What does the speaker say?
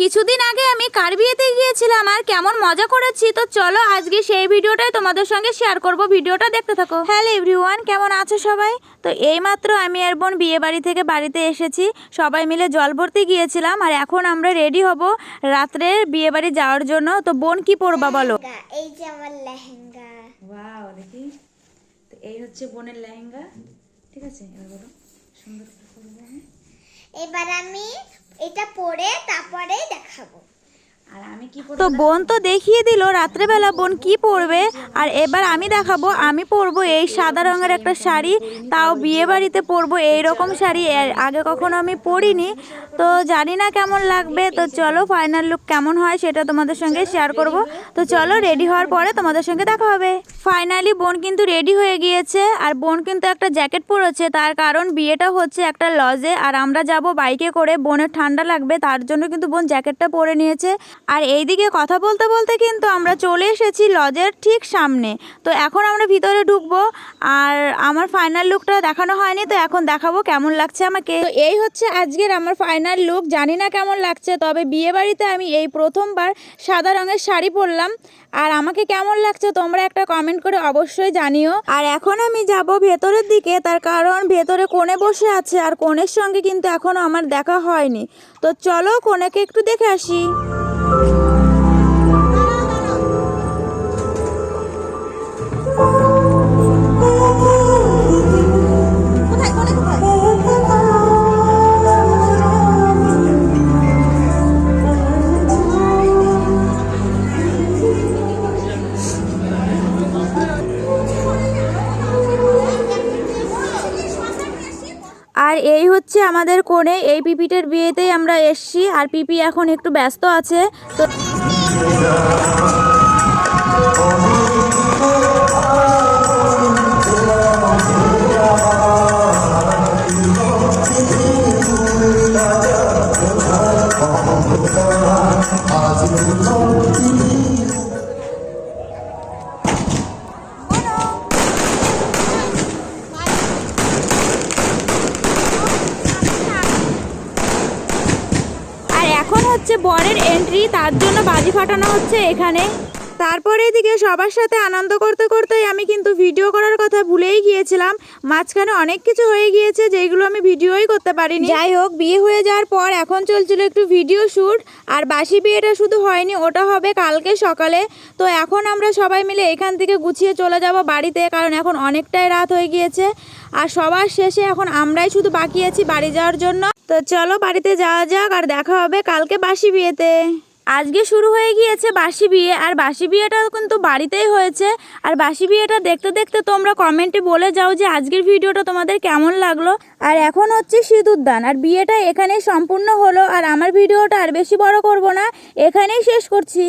কিছুদিন আগে আমি কার বিয়েতে গিয়েছিলাম আর কেমন মজা করেছি? তো চলো আজকে সেই ভিডিওটাই তোমাদের সঙ্গে শেয়ার করব। ভিডিওটা দেখতে থাকো। হ্যালো এভরিওয়ান কেমন আছো সবাই? তো এইমাত্র আমি আর বোন বিয়ে বাড়ি থেকে বাড়িতে এসেছি। সবাই মিলে জল ভর্তি গিয়েছিলাম আর এখন আমরা রেডি হব রাত্রে বিয়ে বাড়ি যাওয়ার জন্য। তো বোন কি পরবা বলো? এই যে আমার লেহেঙ্গা। ওয়াও দেখি। তো এই হচ্ছে বোনের লেহেঙ্গা। ঠিক আছে এবার বলো। সুন্দর করে এবার আমি এটা পরে তারপরে দেখাবো। তো বোন তো দেখিয়ে দিল রাত্রেবেলা বোন কি পরবে আর এবার আমি দেখাবো আমি পরবো এই সাদা রঙের একটা শাড়ি তাও বিয়ে বাড়িতে পরবো এই রকম শাড়ি আগে কখনো আমি পরিনি তো জানি না কেমন লাগবে তো চলো ফাইনাল লুক কেমন হয় সেটা তোমাদের সঙ্গে শেয়ার করব। তো চলো রেডি হওয়ার পরে তোমাদের সঙ্গে দেখা হবে। ফাইনালি বোন কিন্তু রেডি হয়ে গিয়েছে আর বোন কিন্তু একটা জ্যাকেট পরেছে তার কারণ বিয়েটা হচ্ছে একটা লজে আর আমরা যাব বাইকে করে বোনের ঠান্ডা লাগবে তার জন্য কিন্তু বোন জ্যাকেটটা পরে নিয়েছে। আর এইদিকে কথা বলতে বলতে কিন্তু আমরা চলে এসেছি লজের ঠিক সামনে। তো এখন আমরা ভিতরে ঢুকবো। আর আমার ফাইনাল লুকটা দেখানো হয়নি, তো এখন দেখাবো কেমন লাগছে আমাকে। তো এই হচ্ছে আজকের আমার ফাইনাল লুক জানি না কেমন লাগছে, তবে বিয়েবাড়িতে আমি এই প্রথমবার সাদা রঙের শাড়ি পরলাম। আর আমাকে কেমন লাগছে তোমরা একটা কমেন্ট করে অবশ্যই জানিও। আর এখন আমি যাব ভেতরের দিকে, তার কারণ ভেতরে কোণে বসে আছে, আর কোণের সঙ্গে কিন্তু এখনও আমার দেখা হয়নি। তো চলো কোণেকে একটু দেখে আসি। এই হচ্ছে আমাদের কোণে, এই পিপিটের বিয়েতেই আমরা এসছি আর পিপি এখন একটু ব্যস্ত আছে। তো এখন হচ্ছে বরের এন্ট্রি তার জন্য বাজি ফাটানো হচ্ছে এখানে। তারপরে এদিকে সবার সাথে আনন্দ করতে করতেই আমি কিন্তু ভিডিও করার কথা ভুলেই গিয়েছিলাম। মাঝখানে অনেক কিছু হয়ে গিয়েছে যেগুলো আমি ভিডিওই করতে পারিনি। যাই হোক, বিয়ে হয়ে যাওয়ার পর এখন চলছিল একটু ভিডিও শ্যুট আর বাসি বিয়েটা শুধু হয়নি, ওটা হবে কালকে সকালে। তো এখন আমরা সবাই মিলে এখান থেকে গুছিয়ে চলে যাব বাড়িতে, কারণ এখন অনেকটাই রাত হয়ে গিয়েছে। আর সবার শেষে এখন আমরাই শুধু বাকি আছি বাড়ি যাওয়ার জন্য। তো চলো বাড়িতে যাওয়া যাক আর দেখা হবে কালকে বাসি বিয়েতে। আজকে শুরু হয়ে গিয়েছে বাসি বিয়ে আর বাসি বিয়েটা কিন্তু বাড়িতেই হয়েছে। আর বাসি বিয়েটা দেখতে দেখতে তোমরা কমেন্টে বলে যাও যে আজকের ভিডিওটা তোমাদের কেমন লাগল। আর এখন হচ্ছে সিঁদুরদান আর বিয়েটা এখানেই সম্পূর্ণ হলো। আর আমার ভিডিওটা আর বেশি বড় করব না, এখানেই শেষ করছি।